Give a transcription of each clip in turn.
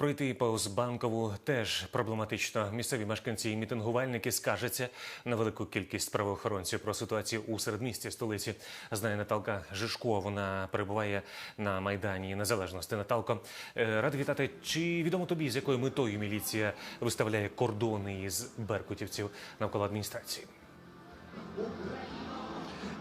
Пройти повз банкову теж проблематично. Місцеві мешканці і мітингувальники скаржаться на велику кількість правоохоронців про ситуацію у середмісті столиці. Знає Наталка Жишко. Вона перебуває на майдані Незалежності. Наталко, е, вітати. Чи відомо тобі, з якою метою міліція виставляє кордони із беркутівців навколо адміністрації?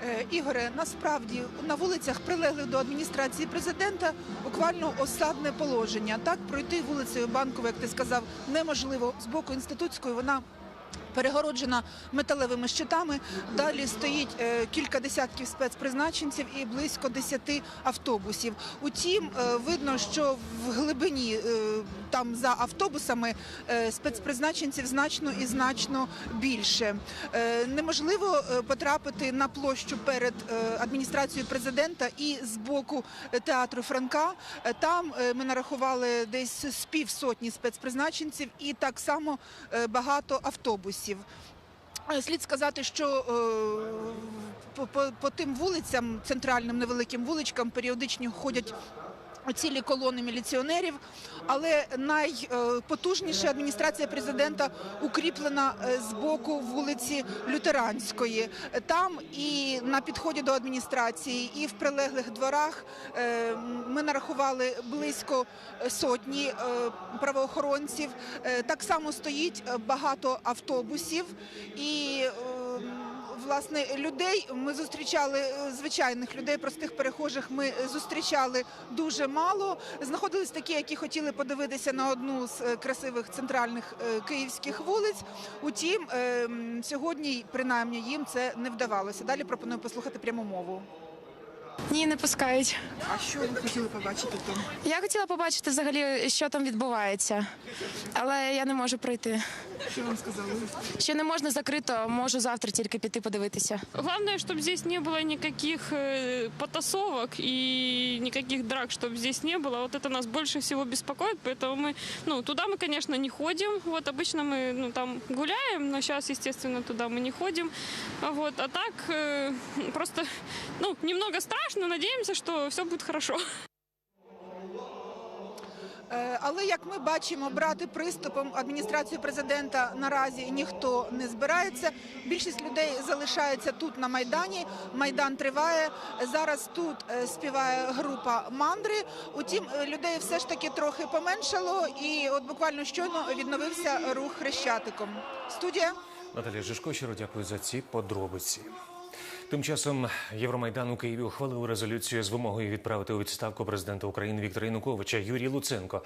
Е, Ігоре, насправді на вулицях, прилеглих до адміністрації президента, буквально осадне положення. Так пройти вулицею Банкову, як ти сказав, неможливо. З боку інститутської вона. Перегороджена металевими щитами. Далі стоїть е, кілька десятків спецпризначенців і близько десяти автобусів. Утім, е, видно, що в глибині е, там за автобусами е, спецпризначенців значно і значно більше. Е, неможливо е, потрапити на площу перед адміністрацією президента і з боку театру Франка. Там ми нарахували десь з півсотні спецпризначенців і так само багато автобусів. Слід сказати, що по, по, по тим вулицям, центральним невеликим вуличкам, періодично ходять цілі колони міліціонерів, але найпотужніша адміністрація президента укріплена е, з боку вулиці Лютеранської. Там і на підході до адміністрації, і в прилеглих дворах е, ми нарахували близько сотні е, правоохоронців. Так само стоїть багато автобусів і. Власне, людей ми зустрічали е, звичайних людей, простих перехожих. Ми зустрічали дуже мало. Знаходились такі, які хотіли подивитися на одну з е, красивих центральних е, київських вулиць. Утім, е, сьогодні, принаймні, їм це не вдавалося. Далі пропоную послухати пряму мову. Ні, не пускають. А що ви хотіли побачити там? Я хотіла побачити взагалі, що там відбувається, але я не можу пройти. Що вам сказали? Ще не можна закрито, можу завтра тільки піти подивитися. Главное, чтобы здесь не было никаких э, потасовок и никаких драк, чтобы здесь не было. Вот это нас больше всего беспокоит, поэтому мы, ну, туда мы, конечно, не ходим. Вот обычно мы, ну, там гуляем, но сейчас, естественно, туда мы не ходим. А Вот, а так э, просто, ну, немного страшно, надеемся, что все будет хорошо. Е, Але як ми бачимо, брати приступом адміністрацію президента наразі ніхто не збирається. Більшість людей залишається тут на майдані. Майдан триває. Зараз тут е, співає група мандри. Утім, е, людей все ж таки трохи поменшало, і от буквально щойно відновився рух хрещатиком. Студія. Наталія Жишко, щиро дякую за ці подробиці. Тим часом Євромайдан у Києві ухвалив резолюцію з вимогою відправити у відставку президента України Віктора Януковича Юрій Луценко.